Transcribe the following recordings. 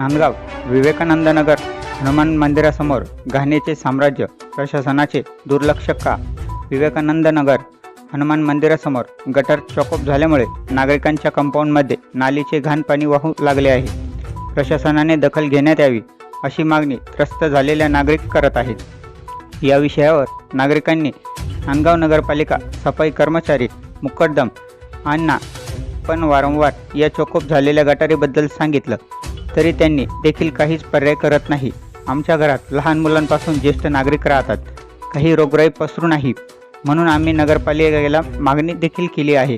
नांदगाव विवेकानंद नगर हनुमान मंदिरासमोर घाणेचे साम्राज्य प्रशासनाचे दुर्लक्ष का? विवेकानंद नगर हनुमान मंदिरासमोर गटर चॉकअप झाल्यामुळे नागरिकांच्या कंपाऊंडमध्ये नालीचे घाण पाणी वाहू लागले आहे. प्रशासनाने दखल घेण्यात यावी अशी मागणी त्रस्त झालेल्या नागरिक करत आहेत. या विषयावर नागरिकांनी नांदगाव नगरपालिका सफाई कर्मचारी मुकद्दम अण्णा पण वारंवार या चोकोप झालेल्या गटारीबद्दल सांगितलं. तरी त्यांनी देखील काहीच पर्याय करत नाही. आमच्या घरात लहान मुलांपासून ज्येष्ठ नागरिक राहतात. काही रोगराई पसरू नाही. म्हणून आम्ही नगरपालिकेला मागणी देखील केली आहे.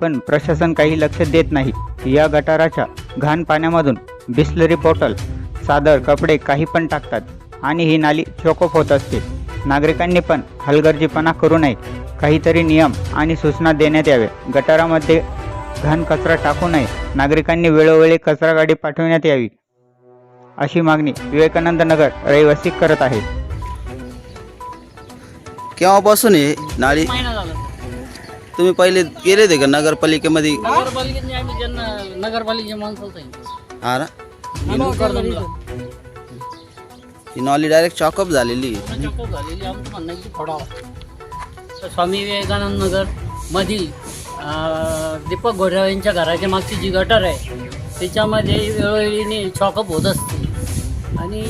पण प्रशासन काही लक्ष देत नाही. या गटाराच्या घाण पाण्यामधून बिस्लरी बॉटल सादर कपडे काही पण टाकतात आणि ही नाली चोकोप होत असते. नागरिकांनी पण हलगर्जीपणा करू नये. काहीतरी नियम आणि सूचना देण्यात याव्या. गटारामध्ये घाण कचरा टाकू नये. नागरिकांनी वेळोवेळी कचरा गाडी पाठवण्यात यावी. अशी मागणी विवेकानंद नगर रहिवासी करत आहेत केव्हापासून आहे नाळी महिना झाला. तुम्ही पहिले गेले होते का नगरपालिकेमध्ये? नगरपालिकेने आम्ही ज्यांना नगरपालिकेच्या माणसाला सांगितलं हा ना. ही नॉली डायरेक्ट चॉकअप झालेली. आहे. त्याच्या खूप झालेली. आमचं म्हणणं आहे की फोडावा तर स्वामी विवेकानंद नगर मधील दीपक घोडराव यांच्या घराच्या मागची जी गटर आहे त्याच्यामध्ये वेळोवेळीने चॉकअप होत असते. आणि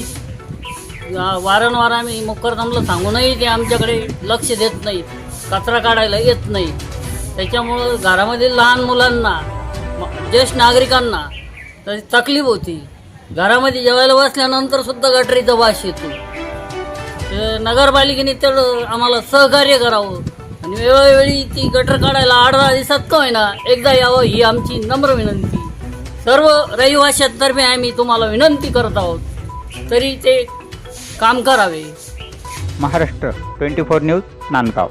वारंवार आम्ही मुक्करदमला सांगूनही ते आमच्याकडे लक्ष देत नाहीत कचरा काढायला येत नाही. त्याच्यामुळं घरामध्ये लहान मुलांना ज्येष्ठ नागरिकांना त्याची तकलीफ होती. घरामध्ये जेवायला बसल्यानंतर सुद्धा गटरीचा वास येतो. तर नगरपालिकेने तर आम्हाला सहकार्य करावं. आणि वेळोवेळी ती गटर काढायला आढळा दहा दिवसात का होईना एकदा यावं ही आमची नम्र विनंती. सर्व रहिवाशांतर्फे आम्ही तुम्हाला विनंती करत आहोत. तरी ते काम करावे. Maharashtra twenty four news Nandgaon.